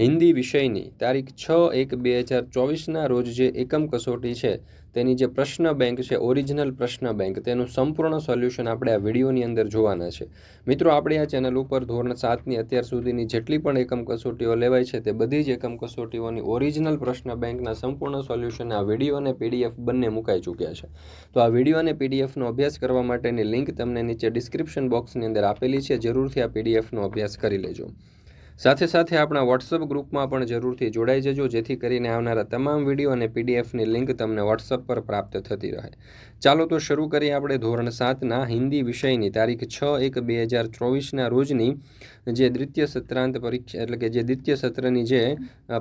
હિન્દી વિષયની તારીખ છ એક બે હજાર ચોવીસના રોજ જે એકમ કસોટી છે તેની જે પ્રશ્ન બેંક છે ઓરિજિનલ પ્રશ્ન બેંક તેનું સંપૂર્ણ સોલ્યુશન આપણે આ વિડીયોની અંદર જોવાના છે મિત્રો આપણે આ ચેનલ ઉપર ધોરણ સાતની અત્યાર સુધીની જેટલી પણ એકમ કસોટીઓ લેવાય છે તે બધી જ એકમ કસોટીઓની ઓરિજિનલ પ્રશ્ન બેંકના સંપૂર્ણ સોલ્યુશન આ વિડીયો અને પીડીએફ બંને મુકાઈ ચૂક્યા છે તો આ વિડીયો અને પીડીએફનો અભ્યાસ કરવા માટેની લિંક તમને નીચે ડિસ્ક્રિપ્શન બોક્સની અંદર આપેલી છે જરૂરથી આ પીડીએફનો અભ્યાસ કરી લેજો સાથે સાથે આપણા વોટ્સઅપ ગ્રુપમાં પણ જરૂરથી જોડાઈ જજો જેથી કરીને આવનારા તમામ વિડીયો અને પીડીએફની લિંક તમને વોટ્સઅપ પર પ્રાપ્ત થતી રહે ચાલો તો શરૂ કરીએ આપણે ધોરણ સાતના હિન્દી વિષયની તારીખ છ એક બે હજાર ચોવીસના રોજની જે દ્વિતીય સત્રાંત પરીક્ષા એટલે કે જે દ્વિતીય સત્રની જે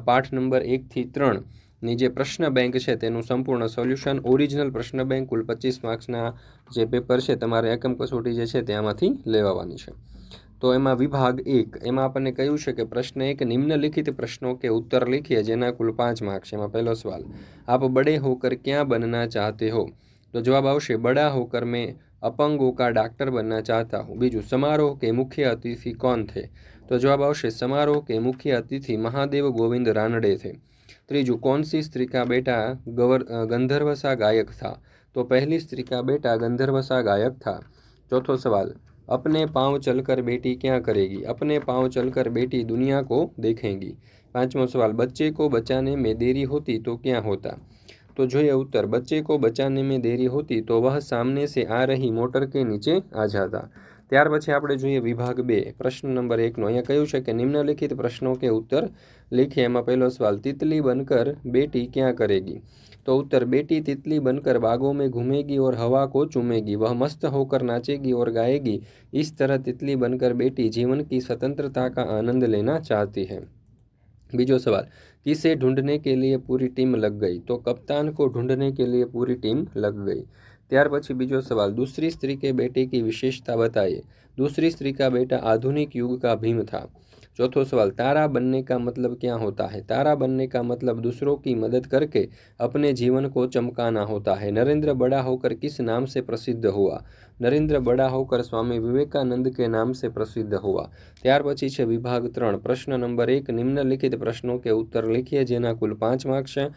પાઠ નંબર એકથી ત્રણ ની જે પ્રશ્ન બેંક છે તેનું સંપૂર્ણ સોલ્યુશન ઓરિજિનલ પ્રશ્ન બેંક કુલ પચીસ માર્ક્સના જે પેપર છે તમારે એકમ કસોટી જે છે તેમાંથી લેવાની છે તો એમાં વિભાગ એક એમાં આપણને કહ્યું છે કે પ્રશ્ન એક નિમ્નલિખિત પ્રશ્નો કે ઉત્તર લીખીએ જેના કુલ પાંચ માર્ક છે એમાં પહેલો સવાલ આપ બડે હોકર ક્યાં બનના ચાહતે હો તો જવાબ આવશે બડા હોકર મેં अपंगों का डॉक्टर बनना चाहता हूँ बीजू समारोह के मुख्य अतिथि कौन थे तो जवाब आवश्य समारोह के मुख्य अतिथि महादेव गोविंद रानडे थे त्रीजू कौन सी स्त्री का बेटा गवर गंधर्वसा गायक था तो पहली स्त्री का बेटा गंधर्वसा गायक था चौथो सवाल अपने पाँव चलकर बेटी क्या करेगी अपने पाँव चलकर बेटी दुनिया को देखेंगी पांचवा सवाल बच्चे को बचाने में देरी होती तो क्या होता तो जो ये उत्तर बच्चे को बचाने में देरी होती तो वह सामने से आ रही मोटर के नीचे आ जाता त્યાર પછી આપણે જોઈએ વિભાગ 2 પ્રશ્ન નંબર 1 નો અહીંયા કહ્યું છે કે નિમ્ન લિખિત પ્રશ્નો કે ઉત્તર લખી એમાં પહેલો સવાલ तितલી બનકર બેટી શું કરેગી તો ઉત્તર બેટી तितલી બનકર બાગો મે ઘુમેગી ઓર હવા કો ચુમેગી વહ મસ્ત હોકર નાચેગી ઓર ગાયેગી ઇસ તરહ तितલી બનકર બેટી જીવન કી સ્વતંત્રતા કા આનંદ લેના ચાહતી હૈ બીજો સવાલ કિસ સે ઢૂંડને કે લિયે પૂરી ટીમ લગ ગઈ તો કપ્તાન કો ઢૂંડને કે લિયે પૂરી ટીમ લગ ગઈ त्यार पी बीजो सवाल दूसरी स्त्री के बेटे की विशेषता बताइए दूसरी स्त्री का बेटा आधुनिक युग का भीम था चौथो सवाल तारा बनने का मतलब क्या होता है तारा बनने का मतलब दूसरों की मदद करके अपने जीवन को चमकाना होता है नरेंद्र बड़ा होकर किस नाम से प्रसिद्ध हुआ नरेंद्र बड़ा होकर स्वामी विवेकानंद के नाम से प्रसिद्ध हुआ त्यार पची है विभाग त्रण प्रश्न नंबर एक निम्नलिखित प्रश्नों के उत्तर लिखिए जेना कुल पांच मार्क्स हैं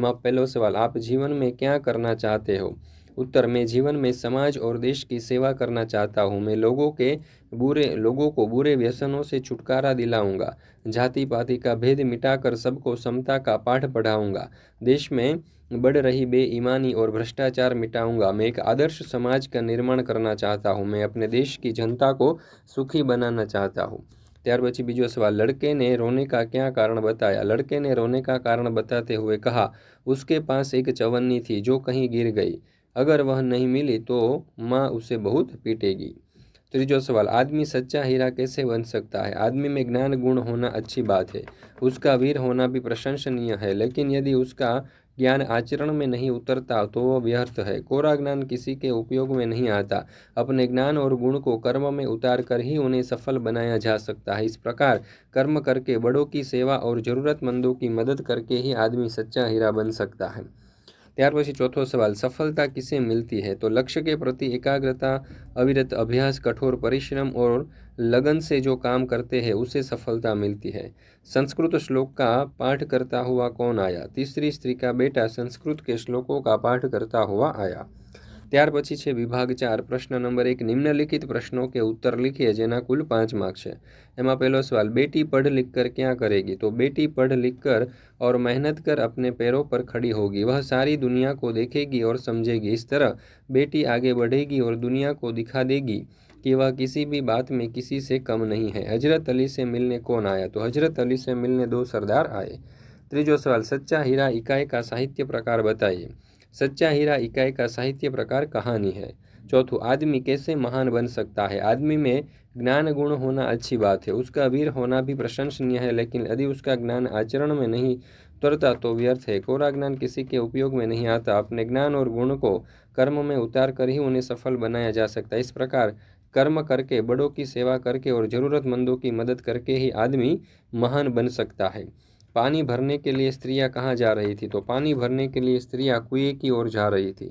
एम पहलो सवाल आप जीवन में क्या करना चाहते हो उत्तर मैं जीवन में समाज और देश की सेवा करना चाहता हूँ मैं लोगों के बुरे लोगों को बुरे व्यसनों से छुटकारा दिलाऊंगा जाति पाति का भेद मिटाकर सबको समता का पाठ पढ़ाऊंगा देश में बढ़ रही बेईमानी और भ्रष्टाचार मिटाऊंगा मैं एक आदर्श समाज का निर्माण करना चाहता हूँ मैं अपने देश की जनता को सुखी बनाना चाहता हूँ त्यार પછી બીજો सवाल लड़के ने रोने का क्या कारण बताया लड़के ने रोने का कारण बताते हुए कहा उसके पास एक चवन्नी थी जो कहीं गिर गई अगर वह नहीं मिली तो माँ उसे बहुत पीटेगी तीजो सवाल आदमी सच्चा हीरा कैसे बन सकता है आदमी में ज्ञान गुण होना अच्छी बात है उसका वीर होना भी प्रशंसनीय है लेकिन यदि उसका ज्ञान आचरण में नहीं उतरता तो वह व्यर्थ है कोरा ज्ञान किसी के उपयोग में नहीं आता अपने ज्ञान और गुण को कर्म में उतार कर ही उन्हें सफल बनाया जा सकता है इस प्रकार कर्म करके बड़ों की सेवा और ज़रूरतमंदों की मदद करके ही आदमी सच्चा हीरा बन सकता है त्यार પછી ચોથો સવાલ સફળતા કિસે મિલતી હૈ તો લક્ષ્ય કે પ્રતિ अविरत अभ्यास कठोर परिश्रम और लगन से जो काम करते हैं उसे सफलता मिलती है संस्कृत श्लोक का पाठ करता हुआ कौन आया तीसरी स्त्री का बेटा संस्कृत के श्लोकों का पाठ करता हुआ आया त્યાર પછી છે વિભાગ 4 પ્રશ્ન નંબર 1 નિમ્ન લિખિત પ્રશ્નો કે ઉત્તર લખીએ જેના કુલ 5 માર્ક્સ છે એમાં પહેલો સવાલ બેટી پڑھ લિખકર ક્યાં કરેગી તો બેટી پڑھ લિખકર ઓર મહેનત કર અપને પેરો પર ખડી હોગી વહ સારી દુનિયા કો દેખેગી ઓર સમજેગી ਇਸ તરહ બેટી આગે બડેગી ઓર દુનિયા કો દિખા દેગી કે વહ કિસિ ભી બાત મે કિસિ સે કમ નહીં હૈ હઝરત અલી સે મિલને કોન આયા તો હઝરત અલી સે મિલને દો સરદાર આયે ત્રીજો સવાલ સચ્ચા હીરા એકાય કા સાહિત્ય પ્રકાર બતાઈ सच्चा हीरा इकाई का साहित्य प्रकार कहानी है चौथों आदमी कैसे महान बन सकता है आदमी में ज्ञान गुण होना अच्छी बात है उसका वीर होना भी प्रशंसनीय है लेकिन यदि उसका ज्ञान आचरण में नहीं उतरता तो व्यर्थ है कोरा ज्ञान किसी के उपयोग में नहीं आता अपने ज्ञान और गुण को कर्म में उतार कर ही उन्हें सफल बनाया जा सकता है इस प्रकार कर्म करके बड़ों की सेवा करके और ज़रूरतमंदों की मदद करके ही आदमी महान बन सकता है पानी भरने के लिए स्त्रियां कहां जा रही थी तो पानी भरने के लिए स्त्रियां कुएं की ओर जा रही थी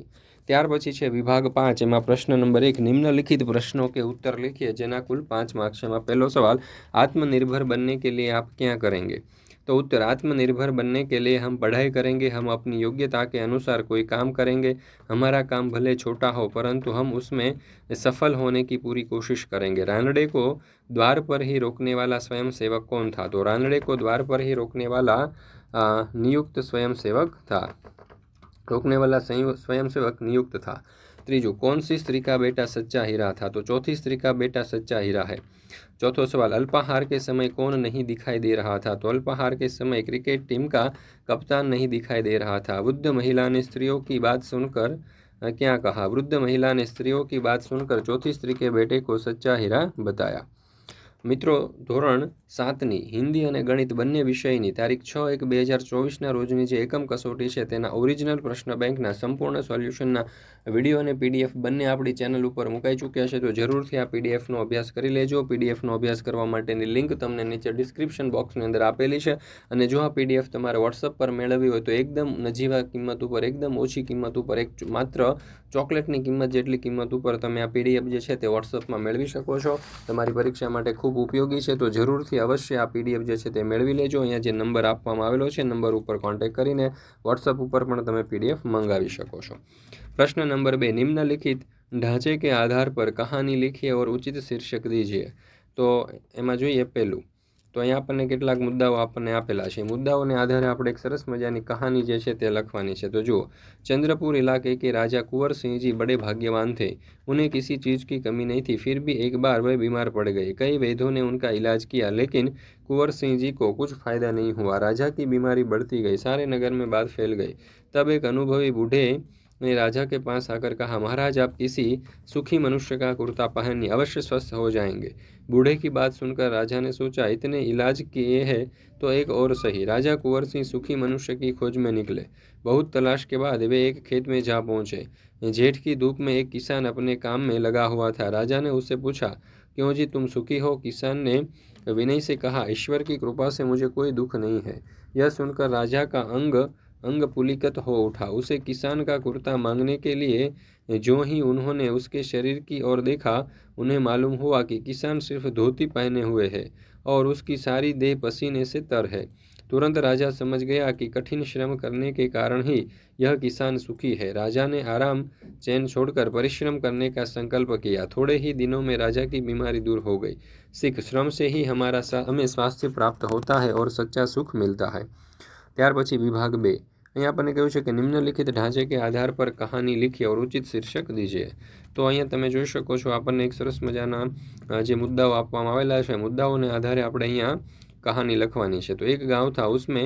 ત્યાર પછી છે વિભાગ 5 એમાં પ્રશ્ન નંબર 1 નિમ્ન લિખિત પ્રશ્નો કે ઉત્તર લખીએ જેના કુલ 5 માર્ક્સ છેમાં પહેલો સવાલ આત્મનિર્ભર બનنے کے لیے اپ کیا کریں گے तो उत्तर आत्मनिर्भर बनने के लिए हम पढ़ाई करेंगे हम अपनी योग्यता के अनुसार कोई काम करेंगे हमारा काम भले छोटा हो परंतु हम उसमें सफल होने की पूरी कोशिश करेंगे रानड़े को द्वार पर ही रोकने वाला स्वयं सेवक कौन था तो रानड़े को द्वार पर ही रोकने वाला नियुक्त स्वयं सेवक था रोकने वाला स्वयं सेवक नियुक्त था ત્રીજું कौन सी स्त्री का बेटा सच्चा हीरा था तो चौथी स्त्री का बेटा सच्चा हीरा है चौथो सवाल अल्पाहार के समय कौन नहीं दिखाई दे रहा था तो अल्पाहार के समय क्रिकेट टीम का कप्तान नहीं दिखाई दे रहा था वृद्ध महिला ने स्त्रियों की बात सुनकर क्या कहा वृद्ध महिला ने स्त्रियों की बात सुनकर चौथी स्त्री के बेटे को सच्चा हीरा बताया મિત્રો ધોરણ સાતની હિન્દી અને ગણિત બંને વિષયની તારીખ છ એક બે હજાર ચોવીસના રોજની જે એકમ કસોટી છે તેના ઓરિજિનલ પ્રશ્ન બેંકના સંપૂર્ણ સોલ્યુશનના વિડીયો અને પીડીએફ બંને આપણી ચેનલ ઉપર મુકાઈ ચૂક્યા છે તો જરૂરથી આ પીડીએફનો અભ્યાસ કરી લેજો પીડીએફનો અભ્યાસ કરવા માટેની લિંક તમને નીચે ડિસ્ક્રિપ્શન બોક્સની અંદર આપેલી છે અને જો આ પીડીએફ તમારે વોટ્સઅપ પર મેળવવી હોય તો એકદમ નજીવા કિંમત ઉપર એકદમ ઓછી કિંમત ઉપર એક માત્ર ચોકલેટની કિંમત જેટલી કિંમત ઉપર તમે આ પીડીએફ જે છે તે વોટ્સઅપમાં મેળવી શકો છો તમારી પરીક્ષા માટે ખૂબ ખૂબ ઉપયોગી છે તો જરૂરથી અવશ્ય આ પીડીએફ જે છે તે મેળવી લેજો અહીંયા જે નંબર આપવામાં આવેલો છે નંબર ઉપર કોન્ટેક્ટ કરીને વોટ્સઅપ ઉપર પણ તમે પીડીએફ મંગાવી શકો છો પ્રશ્ન નંબર બે નિમ્નલિખિત ઢાંચે કે આધાર પર કહાની લિખીએ ઓર ઉચિત શીર્ષક દીજીએ તો એમાં જોઈએ પહેલું તો અહીંયા આપણને કેટલાક મુદ્દાઓ આપણને આપેલા છે મુદ્દાઓને આધારે આપણે એક સરસ મજાની કહાની જે છે તે લખવાની છે તો જુઓ ચંદ્રપુર ઇલાકે કે રાજા કુંવરસિંહજી બડે ભાગ્યવાન थे उन्हें किसी चीज़ की कमी नहीं थी फिर भी एक बार वह बीमार पड़ गए कई वैद्यों ने उनका इलाज किया लेकिन कुंवर सिंह जी को कुछ फायदा नहीं हुआ राजा की बीमारी बढ़ती गई सारे नगर में बात फैल गई तब एक अनुभवी बूढ़े ने राजा के पास आकर कहा महाराज आप किसी सुखी मनुष्य का कुर्ता पहनिए अवश्य स्वस्थ हो जाएंगे बूढ़े की बात सुनकर राजा ने सोचा इतने इलाज किए हैं तो एक और सही राजा कुंवर सिंह सुखी मनुष्य की खोज में निकले बहुत तलाश के बाद वे एक खेत में जा पहुँचे जेठ की धूप में एक किसान अपने काम में लगा हुआ था राजा ने उससे पूछा क्यों जी तुम सुखी हो किसान ने विनय से कहा ईश्वर की कृपा से मुझे कोई दुख नहीं है यह सुनकर राजा का अंग अंग पुलिकत हो उठा उसे किसान का कुर्ता मांगने के लिए जो ही उन्होंने उसके शरीर की ओर देखा उन्हें मालूम हुआ कि किसान सिर्फ धोती पहने हुए है और उसकी सारी देह पसीने से तर है तुरंत राजा समझ गया कि कठिन श्रम करने के कारण ही यह किसान सुखी है राजा ने आराम चैन छोड़कर परिश्रम करने का संकल्प किया थोड़े ही दिनों में राजा की बीमारी दूर हो गई सिख श्रम से ही हमारा हमें स्वास्थ्य प्राप्त होता है और सच्चा सुख मिलता है ત્યાર પછી વિભાગ બે અહીંયા આપણને કહ્યું છે કે નિમ્નલિખિત ઢાંચે કે આધાર પર કહાની લીખી અવરુચિત શીર્ષક દીજે તો અહીંયા તમે જોઈ શકો છો આપણને એક સરસ મજાના જે મુદ્દાઓ આપવામાં આવેલા છે મુદ્દાઓને આધારે આપણે અહીંયા કહાની લખવાની છે તો એક ગાંવ થા ઉસમે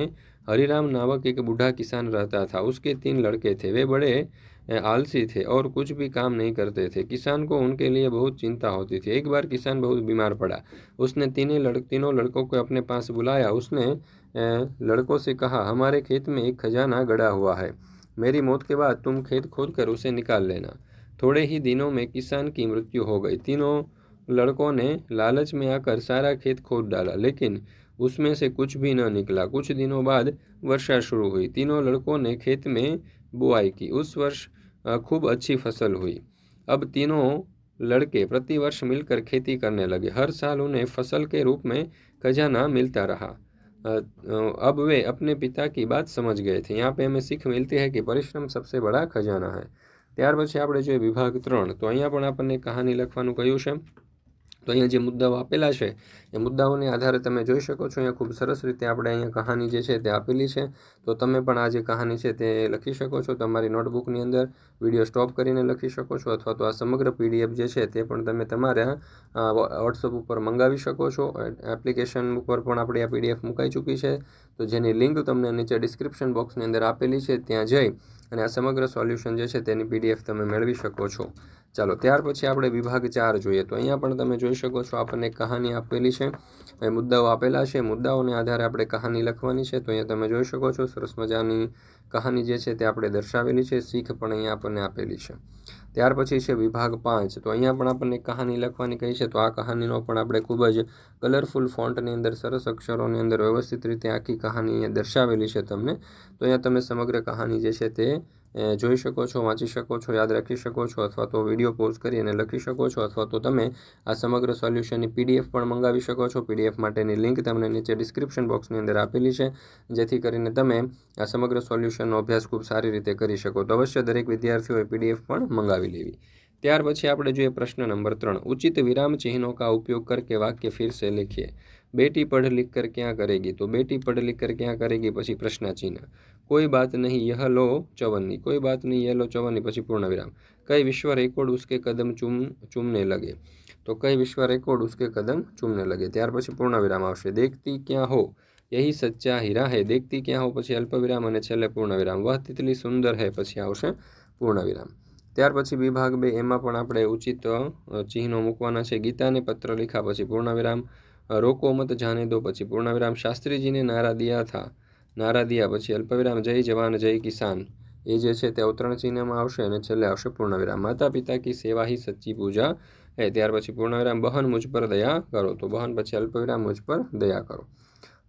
હરિરામ નાવક એક બુઢા કિસાન રહેતા થા ઉસકે તીન લડકે થે વે બડે આલસી થે ઓર कुछ भी કામ નહીં करते થે કિસાન को उनके लिए बहुत चिंता होती थी एक बार किसान बहुत बीमार पड़ा उसने तीनों लड़ तीनों लड़कों को अपने पास बुलाया उसने लड़कों से कहा हमारे खेत में एक खजाना गड़ा हुआ है मेरी मौत के बाद तुम खेत खोद कर उसे निकाल लेना थोड़े ही दिनों में किसान की मृत्यु हो गई तीनों लड़कों ने लालच में आकर सारा खेत खोद डाला लेकिन उसमें से कुछ भी न निकला कुछ दिनों बाद वर्षा शुरू हुई तीनों लड़कों ने खेत में बुआई की उस वर्ष खूब अच्छी फसल हुई अब तीनों लड़के प्रतिवर्ष मिलकर खेती करने लगे हर साल उन्हें फसल के रूप में खजाना मिलता रहा अब वे अपने पिता की बात समझ गए थे यहाँ पे हमें શીખ मिલતી है કે પરિશ્રમ સબસે બડા ખજાના હૈ ત્યાર પછી આપણે જોઈએ વિભાગ ત્રણ તો અહીંયા પણ આપણને કહાની લખવાનું કહ્યું છે તો અહીંયા જે મુદ્દાઓ આપેલા છે એ મુદ્દાઓને આધારે તમે જોઈ શકો છો અહીંયા ખૂબ સરસ રીતે આપણે અહીંયા કહાની જે છે તે આપેલી છે તો તમે પણ આ જે કહાની છે તે લખી શકો છો તમારી નોટબુકની અંદર વિડીયો સ્ટોપ કરીને લખી શકો છો અથવા તો આ સમગ્ર પીડીએફ જે છે તે પણ તમે તમારા વોટ્સઅપ ઉપર મંગાવી શકો છો એપ્લિકેશન ઉપર પણ આપણી આ પીડીએફ મુકાઈ ચૂકી છે તો જેની લિંક તમને નીચે ડિસ્ક્રિપ્શન બોક્સની અંદર આપેલી છે ત્યાં જઈ અને આ સમગ્ર સોલ્યુશન જે છે તેની પીડીએફ તમે મેળવી શકો છો ચાલો ત્યાર પછી આપણે વિભાગ ચાર જોઈએ તો અહીંયા પણ તમે જોઈ શકો છો આપણને કહાની આપેલી છે અહીં મુદ્દાઓ આપેલા છે મુદ્દાઓને આધારે આપણે કહાની લખવાની છે તો અહીંયા તમે જોઈ શકો છો સરસ મજાની કહાની જે છે તે આપણે દર્શાવેલી છે શીખ પણ અહીંયા આપણને આપેલી છે ત્યાર પછી છે વિભાગ પાંચ તો અહીંયા પણ આપણને કહાની લખવાની કહી છે તો આ કહાનીનો પણ આપણે ખૂબ જ કલરફુલ ફોન્ટની અંદર સરસ અક્ષરોની અંદર વ્યવસ્થિત રીતે આખી કહાની દર્શાવેલી છે તમને તો અહીંયા તમે સમગ્ર કહાની જે છે તે જોઈ શકો છો વાંચી શકો છો યાદ રાખી શકો છો અથવા તો વિડીયો પોઝ કરી અને લખી શકો છો અથવા તો તમે આ સમગ્ર સોલ્યુશનની પીડીએફ પણ મંગાવી શકો છો પીડીએફ માટેની લિંક તમને નીચે ડિસ્ક્રિપ્શન બોક્સની અંદર આપેલી છે જેથી કરીને તમે આ સમગ્ર સોલ્યુશનનો અભ્યાસ ખૂબ સારી રીતે કરી શકો તો અવશ્ય દરેક વિદ્યાર્થીઓએ પીડીએફ પણ મંગાવી લેવી ત્યાર પછી આપણે જોઈએ પ્રશ્ન નંબર ત્રણ ઉચિત વિરામ ચિહ્નો કા ઉપયોગ કરકે વાક્ય ફિરસે લખીએ બેટી પઢ લિખ કર ક્યાં કરેગી તો બેટી પઢ લિખ કર ક્યાં કરેગી પછી પ્રશ્નાચિહ્ન કોઈ બાત નહીં यह લો ચવનની કોઈ બાત નહીં यह लो चवन्नी પછી વિરામ કઈ વિશ્વ રેકોર્ડ ઉસકે કદમ ચૂમ ચૂમને લગે તો કઈ વિશ્વ રેકોર્ડ ઉસકે કદમ ચૂમને લગે ત્યાર પછી વિરામ આવશે દેખતી ક્યાં હો યહી સચ્ચા હીરા હે દેખતી ક્યાં હો પછી અલ્પવિરામ અને છેલ્લે પૂર્ણ વિરામ વહ તિતલી સુંદર હે પછી આવશે પૂર્ણ વિરામ ત્યાર પછી વિભાગ બે એમાં પણ આપણે ઉચિત ચિહ્નો મૂકવાના છે ગીતાને પત્ર લીખા પછી પૂર્ણ વિરામ રોકો મત જાને દો પછી પૂર્ણ વિરામ શાસ્ત્રીજીને નારા દિયા થા नारा दिया પછી अल्पविराम जय जवान जय किसान ये जो छे ते अवतरण चिन्हम આવશે અને છલે આવશે પૂર્ણવિરામ માતા-પિતાની સેવા હી સચ્ચી પૂજા હે ત્યાર પછી પૂર્ણવિરામ બહેન मुझ પર દયા કરો તો બહેન પછી अल्पविराम मुझ પર દયા કરો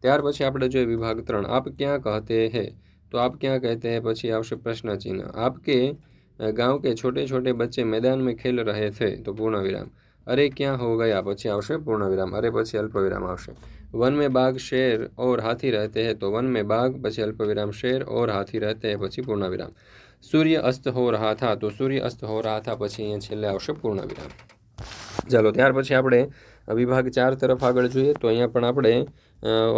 ત્યાર પછી આપણે જોય વિભાગ 3 આપ ક્યાં કહેતે હે તો આપ ક્યાં કહેતે હે પછી આવશે પ્રશ્નાચિહ્ન આપકે ગામ કે છોટે-છોટે બચ્ચે મેદાન મે ખેલ રહે થે તો પૂર્ણવિરામ અરે ક્યાં હો ગાયા પછી આવશે પૂર્ણવિરામ અરે પછી अल्पविराम આવશે वन में बाघ शेर और हाथी रहते हैं तो वन में बाघ પછી અલ્પ વિરામ शेर और હાથી રહેતે પછી પૂર્ણ વિરામ સૂર્ય અસ્ત હો રહા થા તો સૂર્ય અસ્ત હો રહા થા પછી અહીંયા છેલ્લે આવશે પૂર્ણ વિરામ ચાલો ત્યાર પછી આપણે વિભાગ ચાર તરફ આગળ જોઈએ તો અહીંયા પણ આપણે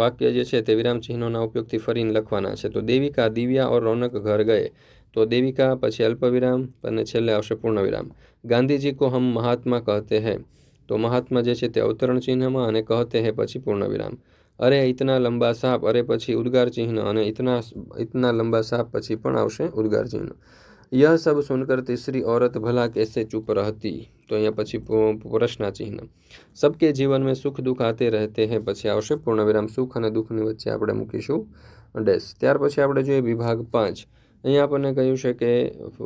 વાક્ય જે છે તે વિરામ ચિહ્નોના ઉપયોગથી ફરીને લખવાના છે તો દેવિકા દિવ્યા ઓર રોનક ઘર ગયે તો દેવિકા પછી અલ્પવિરામ અને છેલ્લે આવશે પૂર્ણવિરામ ગાંધીજી કો હમ મહાત્મા કહેતે હૈ તો મહાત્મા જે છે તે અવતરણ ચિહ્નમાં અને કહતે હે પછી પૂર્ણ વિરામ અરે ઇતના લંબા સાપ અરે પછી ઉદ્ગાર ચિહ્ન અને ઇતના ઇતના લંબા સાપ પછી પણ આવશે ઉદ્ગાર ચિહ્ન યહ સબ સુનકર તીસરી औरत ભલા કેસે ચૂપ રહતી તો અહીંયા પછી પ્રશ્ના ચિહ્ન સબકે જીવન મેં સુખ દુઃખ આતે રહેતે હે પછી આવશે પૂર્ણ વિરામ સુખ અને દુઃખની વચ્ચે આપણે મૂકીશું ડેશ ત્યાર પછી આપણે જોઈએ વિભાગ પાંચ અહીંયા આપણને કહ્યું છે કે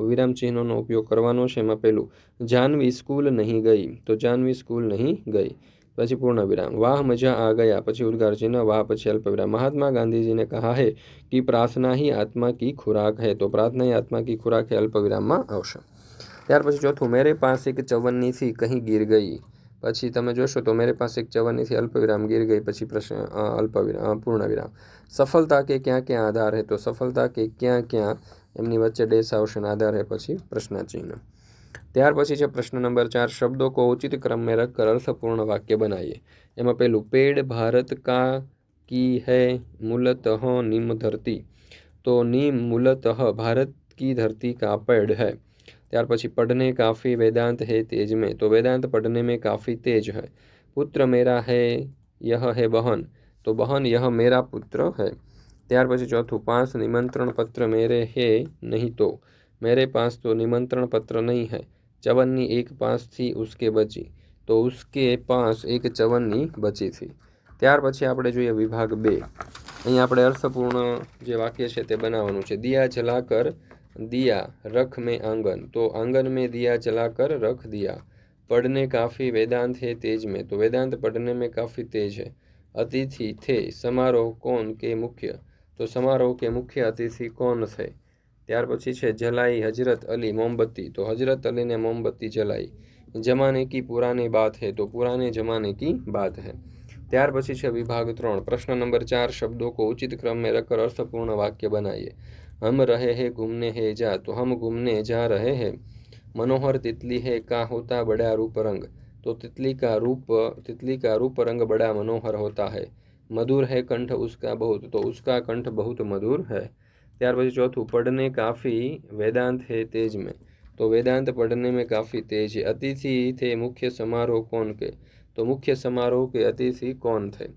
વિરામ ચિહ્નનો ઉપયોગ કરવાનો છે એમાં પહેલું જાનવી સ્કૂલ નહીં ગઈ તો જાનવી સ્કૂલ નહીં ગઈ પછી પૂર્ણ વિરામ વાહ મજા આ ગયા પછી ઉદ્ગાર ચિહ્ન વાહ પછી અલ્પવિરામ મહાત્મા ગાંધીજીને કહા હે કે પ્રાર્થના હી આત્મા કી ખુરાક હે તો પ્રાર્થના આત્મા કી ખુરાક હે અલ્પ વિરામમાં આવશે ત્યાર પછી ચોથું મેરે પાસે એક ચવનની કહી ગીર ગઈ पची तब जोशो तो मेरे पास एक चवन थी अल्प विराम गिर गई पी प्रश्न अल्प विराम पूर्ण विराम सफलता के क्या क्या आधार है तो सफलता के क्या क्या एमनी वच्चे डेस आवश्यक आधार है पीछे प्रश्नचिन्ह त्यार पी प्रश्न नंबर चार शब्दों को उचित क्रम में रखकर अर्थपूर्ण वाक्य बनाइए एम पेलू पेड़ भारत का की है मूलतः निम धरती तो नीम मूलतः भारत की धरती का पेड़ है ત્યાર પછી પઢને કાફી વેદાંત હે તેજ મેં તો વેદાંત પઢને મેં કાફી તેજ હૈ પુત્ર મેરા હે યહ હે બહન તો બહન યહ મેરા પુત્ર હૈ ત્યાર પછી ચોથું પાંચ નિમંત્રણ પત્ર મેરે હે નહીં તો મેરે પાસ તો નિમંત્રણ પત્ર નહીં હૈ ચવનની એક પાંચથી ઉસકે બચી તો ઉસકે પાંચ એક ચવનની બચી હતી ત્યાર પછી આપણે જોઈએ વિભાગ બે અહીં આપણે અર્થપૂર્ણ જે વાક્ય છે તે બનાવવાનું છે દિયા જલાકર दिया रख में आंगन तो आंगन में दिया जला कर रख दिया पढ़ने काफ़ी वेदांत है तेज में तो वेदांत पढ़ने में काफ़ी तेज है अतिथि थे समारोह कौन के मुख्य तो समारोह के मुख्य अतिथि कौन थे त्यार पी जलाई हजरत अली मोमबत्ती तो हजरत अली ने मोमबत्ती जलाई जमाने की पुरानी बात है तो पुराने जमाने की बात है त्यार पी विभाग त्रोण प्रश्न नंबर चार शब्दों को उचित क्रम में रखकर अर्थपूर्ण वाक्य बनाइए हम रहे हैं घूमने है जा तो हम घूमने जा रहे हैं मनोहर तितली है का होता बड़ा रूप रंग तो तितली का रूप तितली का रूप रंग बड़ा मनोहर होता है मधुर है कंठ उसका बहुत तो उसका कंठ बहुत मधुर है त्यार पी चौथु पढ़ने काफ़ी वेदांत है तेज में तो वेदांत पढ़ने में काफ़ी तेज है अतिथि थे मुख्य समारोह कौन के तो मुख्य समारोह के अतिथि कौन थे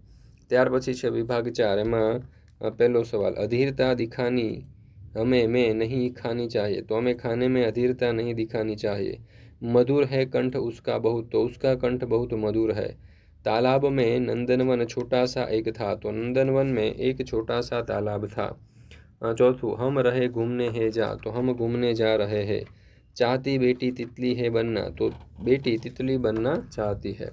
त्यार पी विभाग चार एम पहलो सवाल अधीरता दिखानी हमें में नहीं खानी चाहिए तो हमें खाने में अधीरता नहीं दिखानी चाहिए मधुर है कंठ उसका बहुत तो उसका कंठ बहुत मधुर है तालाब में नंदनवन छोटा सा एक था तो नंदनवन में एक छोटा सा तालाब था चौथू हम रहे घूमने है जा तो हम घूमने जा रहे हैं चाहती बेटी तितली है बनना तो बेटी तितली बनना चाहती है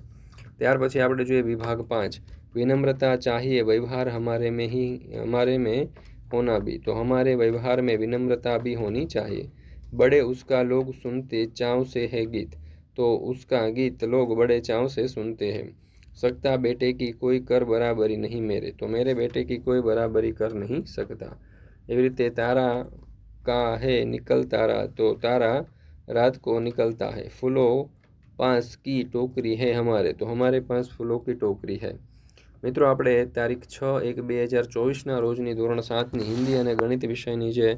त्यार पी आप जो विभाग पांच विनम्रता चाहिए व्यवहार हमारे में ही हमारे में होना भी तो हमारे व्यवहार में विनम्रता भी होनी चाहिए बड़े उसका लोग सुनते चाव से है गीत तो उसका गीत लोग बड़े चाव से सुनते हैं सकता बेटे की कोई कर बराबरी नहीं मेरे तो मेरे बेटे की कोई बराबरी कर नहीं सकता एवं रीते तारा का है निकल तारा तो तारा रात को निकलता है फूलों पास की टोकरी है हमारे तो हमारे पास फूलों की टोकरी है મિત્રો આપણે તારીખ છ એક બે હજાર ચોવીસના રોજની ધોરણ સાતની હિન્દી અને ગણિત વિષયની જે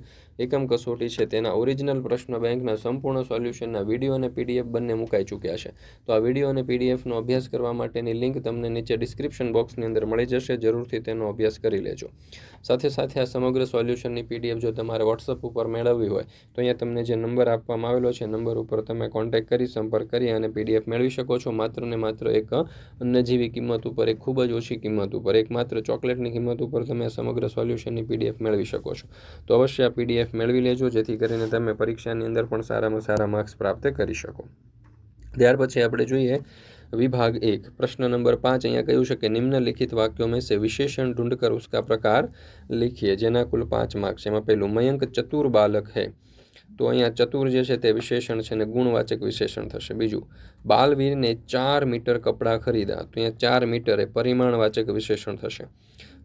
એકમ કસોટી છે તેના ઓરિજિનલ પ્રશ્ન બેંકના સંપૂર્ણ સોલ્યુશનના વિડીયો અને પીડીએફ બંને મુકાઈ ચૂક્યા છે તો આ વિડીયો અને પીડીએફનો અભ્યાસ કરવા માટેની લિંક તમને નીચે ડિસ્ક્રિપ્શન બોક્સની અંદર મળી જશે જરૂરથી તેનો અભ્યાસ કરી લેજો સાથે સાથે આ સમગ્ર સોલ્યુશનની પીડીએફ જો તમારે વોટ્સઅપ ઉપર મેળવવી હોય તો અહીંયા તમને જે નંબર આપવામાં આવેલો છે નંબર ઉપર તમે કોન્ટેક્ટ કરી સંપર્ક કરી અને પીડીએફ મેળવી શકો છો માત્ર ને માત્ર એક અન્નજીવી કિંમત ઉપર એક ખૂબ જ ઓછી કિંમત ઉપર એક માત્ર ચોકલેટની કિંમત ઉપર તમે સમગ્ર સોલ્યુશનની પીડીએફ મેળવી શકો છો તો અવશ્ય આ પીડીએફ લાયક મેળવી લેજો જેથી કરીને તમે પરીક્ષાની અંદર પણ સારામાં સારા માર્ક્સ પ્રાપ્ત કરી શકો ત્યાર પછી આપણે જોઈએ વિભાગ એક પ્રશ્ન નંબર પાંચ અહીંયા કહ્યું છે કે નિમ્નલિખિત વાક્યો મેં સે વિશેષણ ઢૂંઢ કર ઉસકા પ્રકાર લીખીએ જેના કુલ પાંચ માર્ક્સ એમાં પહેલું મયંક ચતુર બાલક હે તો અહીંયા ચતુર જે છે તે વિશેષણ છે ને ગુણવાચક વિશેષણ થશે બીજું બાલવીરને ચાર મીટર કપડાં ખરીદા તો અહીંયા ચાર મીટર એ પરિમાણવાચક વિશેષણ થશે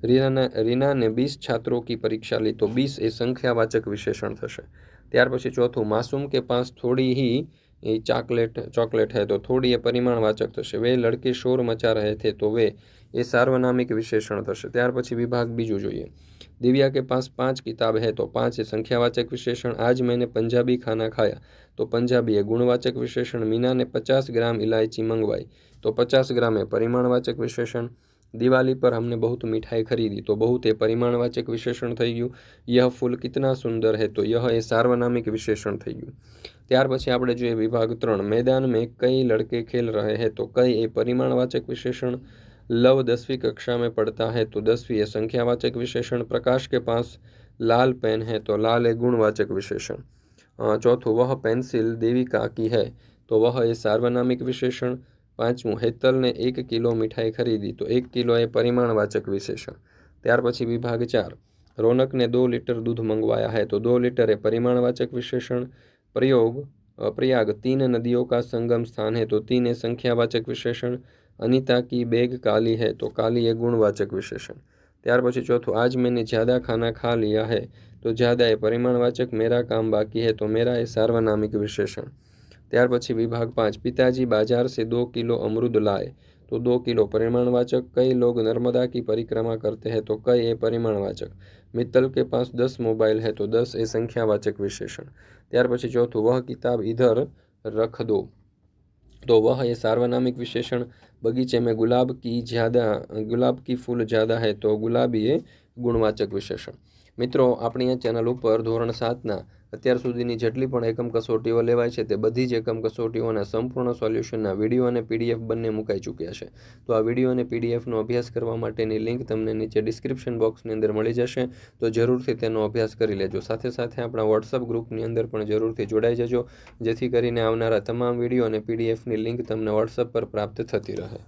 રીના રીનાને બીસ છાત્રો કી પરીક્ષા લી તો બીસ એ સંખ્યાવાચક વિશેષણ થશે ત્યાર પછી ચોથું માસૂમ કે પાસ થોડી હી એ ચાકલેટ ચોકલેટ હે તો થોડી એ પરિમાણવાચક થશે વે લડકી શોર મચા રહે થે તો વે એ સાર્વનામિક વિશેષણ થશે ત્યાર પછી વિભાગ બીજું જોઈએ દિવ્યા કે પાસ પાંચ કિતાબ હે તો પાંચ એ સંખ્યાવાચક વિશેષણ આજ મેને પંજાબી ખાના ખાયા તો પંજાબી એ ગુણવાચક વિશેષણ મીનાને પચાસ ગ્રામ ઇલાયચી મંગવાઈ તો પચાસ ગ્રામે પરિમાણવાચક વિશેષણ दिवाली पर हमने बहुत मिठाई खरीदी तो बहुत ये परिमाणवाचक विशेषण थी गयु यह फूल कितना सुंदर है तो यह ए सार्वनामिक विशेषण थी गयु त्यार પછી આપણે जो विभाग ત્રણ मैदान में कई लड़के खेल रहे हैं तो कई ए परिमाणवाचक विशेषण लव दसवीं कक्षा में पढ़ता है तो दसवीं ए संख्यावाचक विशेषण प्रकाश के पास लाल पेन है तो लाल ए गुणवाचक विशेषण चौथों वह पेंसिल देविका की है तो वह ए सार्वनामिक विशेषण પાંચમું હેતલને એક કિલો મીઠાઈ ખરીદી તો એક કિલો એ પરિમાણવાચક વિશેષણ ત્યાર પછી વિભાગ ચાર રોનકને દો લિટર દૂધ મંગવાયા હે તો દો લિટર એ પરિમાણવાચક વિશેષણ પ્રયોગ प्रयाग तीन नदियों का संगम स्थान है तो तीन है संख्यावाचक विशेषण अनिता की बैग काली है तो काली है गुणवाचक विशेषण ત્યાર પછી ચોથું આજ મેને જ્યાદા ખાના ખા લિયા હૈ તો જ્યાદા એ પરિમાણવાચક મેરા કામ બાકી હૈ તો મેરા એ સાર્વનામિક વિશેષણ त्यार પછી વિભાગ પાંચ પિતાજી બાજાર સે દો કિલો અમૃદ લાય તો દો કિલો પરિમાણવાચક कई लोग नर्मदा की परिक्रमा करते हैं तो कई ए परिमाणवाचक मित्तल के पास दस मोबाइल है तो दस ए संख्यावाचक विशेषण त्यार પછી चौथों वह किताब इधर रख दो तो वह ये सार्वनामिक विशेषण बगीचे में गुलाब की ज़्यादा गुलाब की फूल ज़्यादा है तो गुलाबी ये गुणवाचक विशेषण મિત્રો આપણી આ ચેનલ ઉપર ધોરણ સાતના અત્યાર સુધીની જેટલી પણ એકમ કસોટીઓ લેવાય છે તે બધી જ એકમ કસોટીઓના સંપૂર્ણ સોલ્યુશનના વિડીયો અને પીડીએફ બંને મુકાઈ ચૂક્યા છે તો આ વિડીયો અને પીડીએફનો અભ્યાસ કરવા માટેની લિંક તમને નીચે ડિસ્ક્રિપ્શન બોક્સની અંદર મળી જશે તો જરૂરથી તેનો અભ્યાસ કરી લેજો સાથે સાથે આપણા વોટ્સઅપ ગ્રુપની અંદર પણ જરૂરથી જોડાઈ જજો જેથી કરીને આવનારા તમામ વિડીયો અને પીડીએફની લિંક તમને વોટ્સઅપ પર પ્રાપ્ત થતી રહે